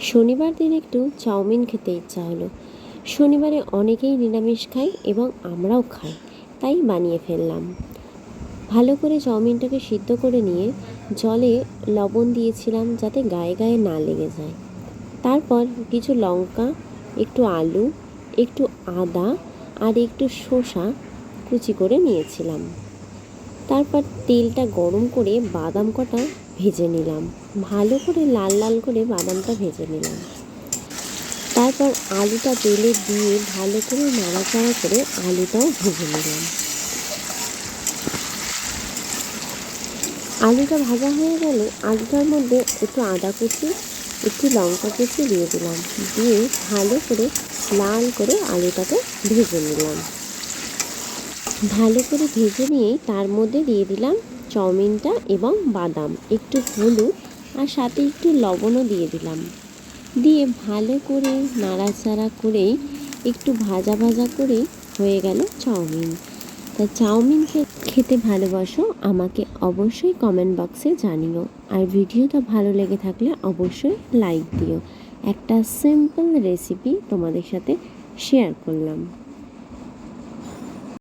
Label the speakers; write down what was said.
Speaker 1: শনিবার দিন একটু চাউমিন খেতে ইচ্ছা হলো। শনিবারে অনেকেই নিরামিষ খায় এবং আমরাও খাই, তাই বানিয়ে ফেললাম। ভালো করে চাউমিনটাকে সিদ্ধ করে নিয়ে জলে লবণ দিয়েছিলাম যাতে গায়ে গায়ে না লেগে যায়। তারপর কিছু লঙ্কা, একটু আলু, একটু আদা আর একটু শসা কুচি করে নিয়েছিলাম। তারপর তেলটা গরম করে বাদাম কটা ভেজে নিলাম। ভালো করে লাল লাল করে বাদামটা ভেজে নিলাম। তারপর আলুটা তেলে দিয়ে ভালো করে নাড়াচাড়া করে আলুটাও ভেজে নিলাম। আলুটা ভাজা হয়ে গেলে আলুটার মধ্যে একটু আদা কুচি, একটু লঙ্কা কুচি দিয়ে দিলাম। দিয়ে ভালো করে লাল করে আলুটাকে ভেজে নিলাম। ভালো করে ভেজে নিয়ে তার মধ্যে দিয়ে দিলাম চাউমিনটা এবং বাদাম, একটু হলুদ আর সাথে একটু লবণও দিয়ে দিলাম। দিয়ে ভালো করে নাড়াচাড়া করেই একটু ভাজা ভাজা করে হয়ে গেল চাউমিন। তা চাউমিন খেতে ভালোবাসো, আমাকে অবশ্যই কমেন্ট বক্সে জানিও। আর ভিডিওটা ভালো লেগে থাকলে অবশ্যই লাইক দিও। একটা সিম্পল রেসিপি তোমাদের সাথে শেয়ার করলাম।